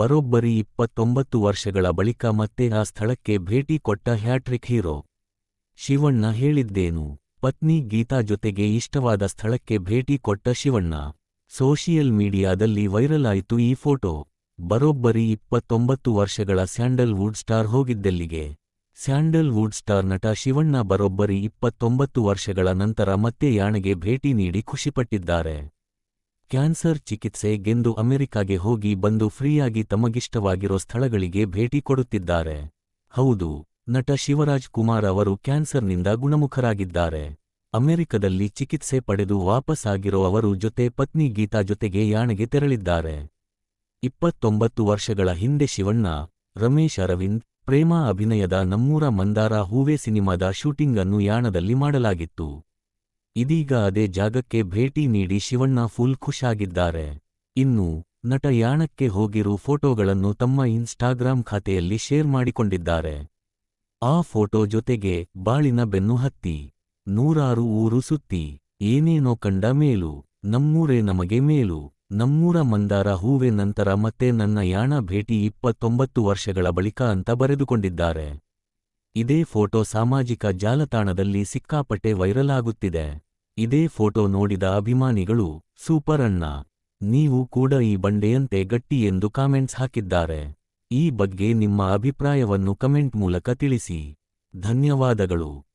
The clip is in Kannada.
ಬರೋಬ್ಬರಿ ಇಪ್ಪತ್ತೊಂಬತ್ತು ವರ್ಷಗಳ ಬಳಿಕ ಮತ್ತೆ ಆ ಸ್ಥಳಕ್ಕೆ ಭೇಟಿ ಕೊಟ್ಟ ಹ್ಯಾಟ್ರಿಕ್ ಹೀರೋ. ಶಿವಣ್ಣ ಹೇಳಿದ್ದೇನು, ಪತ್ನಿ ಗೀತಾ ಜೊತೆಗೆ ಇಷ್ಟವಾದ ಸ್ಥಳಕ್ಕೆ ಭೇಟಿ ಕೊಟ್ಟ ಶಿವಣ್ಣ. ಸೋಷಿಯಲ್ ಮೀಡಿಯಾದಲ್ಲಿ ವೈರಲ್ ಆಯಿತು ಈ ಫೋಟೋ. ಬರೋಬ್ಬರಿ ಇಪ್ಪತ್ತೊಂಬತ್ತು ವರ್ಷಗಳ ಸ್ಯಾಂಡಲ್ವುಡ್ ಸ್ಟಾರ್ ಹೋಗಿದ್ದೆಲ್ಲಿಗೆ? ಸ್ಯಾಂಡಲ್ವುಡ್ ಸ್ಟಾರ್ ನಟ ಶಿವಣ್ಣ ಬರೋಬ್ಬರಿ ಇಪ್ಪತ್ತೊಂಬತ್ತು ವರ್ಷಗಳ ನಂತರ ಮತ್ತೆ ಯಾಣೆಗೆ ಭೇಟಿ ನೀಡಿ ಖುಷಿಪಟ್ಟಿದ್ದಾರೆ. ಕ್ಯಾನ್ಸರ್ ಚಿಕಿತ್ಸೆ ಗೆಂದು ಅಮೆರಿಕಾಗೆ ಹೋಗಿ ಬಂದು ಫ್ರೀಯಾಗಿ ತಮಗಿಷ್ಟವಾಗಿರೋ ಸ್ಥಳಗಳಿಗೆ ಭೇಟಿ ಕೊಡುತ್ತಿದ್ದಾರೆ. ಹೌದು, ನಟ ಶಿವರಾಜ್ ಕುಮಾರ್ ಅವರು ಕ್ಯಾನ್ಸರ್ನಿಂದ ಗುಣಮುಖರಾಗಿದ್ದಾರೆ. ಅಮೆರಿಕದಲ್ಲಿ ಚಿಕಿತ್ಸೆ ಪಡೆದು ವಾಪಸ್ ಆಗಿರೋ ಅವರು ಜೊತೆ ಪತ್ನಿ ಗೀತಾ ಜೊತೆಗೆ ಯಾಣೆಗೆ ತೆರಳಿದ್ದಾರೆ. ಇಪ್ಪತ್ತೊಂಬತ್ತು ವರ್ಷಗಳ ಹಿಂದೆ ಶಿವಣ್ಣ, ರಮೇಶ್ ಅರವಿಂದ್, ಪ್ರೇಮ ಅಭಿನಯದ ನಮ್ಮೂರ ಮಂದಾರ ಹೂವೆ ಸಿನಿಮಾದ ಶೂಟಿಂಗ್ ಅನ್ನು ಯಾಣದಲ್ಲಿ ಮಾಡಲಾಗಿತ್ತು. ಇದೀಗ ಅದೇ ಜಾಗಕ್ಕೆ ಭೇಟಿ ನೀಡಿ ಶಿವಣ್ಣ ಫುಲ್ ಖುಷಾಗಿದ್ದಾರೆ. ಇನ್ನು, ನಟ ಯಾಣಕ್ಕೆ ಹೋಗಿರೋ ಫೋಟೋಗಳನ್ನು ತಮ್ಮ ಇನ್ಸ್ಟಾಗ್ರಾಂ ಖಾತೆಯಲ್ಲಿ ಶೇರ್ ಮಾಡಿಕೊಂಡಿದ್ದಾರೆ. ಆ ಫೋಟೋ ಜೊತೆಗೆ ಬಾಳಿನ ಬೆನ್ನು ಹತ್ತಿ, ನೂರಾರು ಊರು ಸುತ್ತಿ, ಏನೇನೋ ಕಂಡ ಮೇಲು, ನಮ್ಮೂರೇ ನಮಗೆ ಮೇಲು, ನಮ್ಮೂರ ಮಂದಾರ ಹೂವೆ ನಂತರ ಮತ್ತೆ ನನ್ನ ಯಾಣ ಭೇಟಿ ಇಪ್ಪತ್ತೊಂಬತ್ತು ವರ್ಷಗಳ ಬಳಿಕ ಅಂತ ಬರೆದುಕೊಂಡಿದ್ದಾರೆ. ಇದೇ ಫೋಟೋ ಸಾಮಾಜಿಕ ಜಾಲತಾಣದಲ್ಲಿ ಸಿಕ್ಕಾಪಟ್ಟೆ ವೈರಲ್ ಆಗುತ್ತಿದೆ. ಇದೇ ಫೋಟೋ ನೋಡಿದ ಅಭಿಮಾನಿಗಳು, ಸೂಪರ್ ಅಣ್ಣ, ನೀವು ಕೂಡ ಈ ಬಂಡೆಯಂತೆ ಗಟ್ಟಿ ಎಂದು ಕಾಮೆಂಟ್ಸ್ ಹಾಕಿದ್ದಾರೆ. ಈ ಬಗ್ಗೆ ನಿಮ್ಮ ಅಭಿಪ್ರಾಯವನ್ನು ಕಮೆಂಟ್ ಮೂಲಕ ತಿಳಿಸಿ. ಧನ್ಯವಾದಗಳು.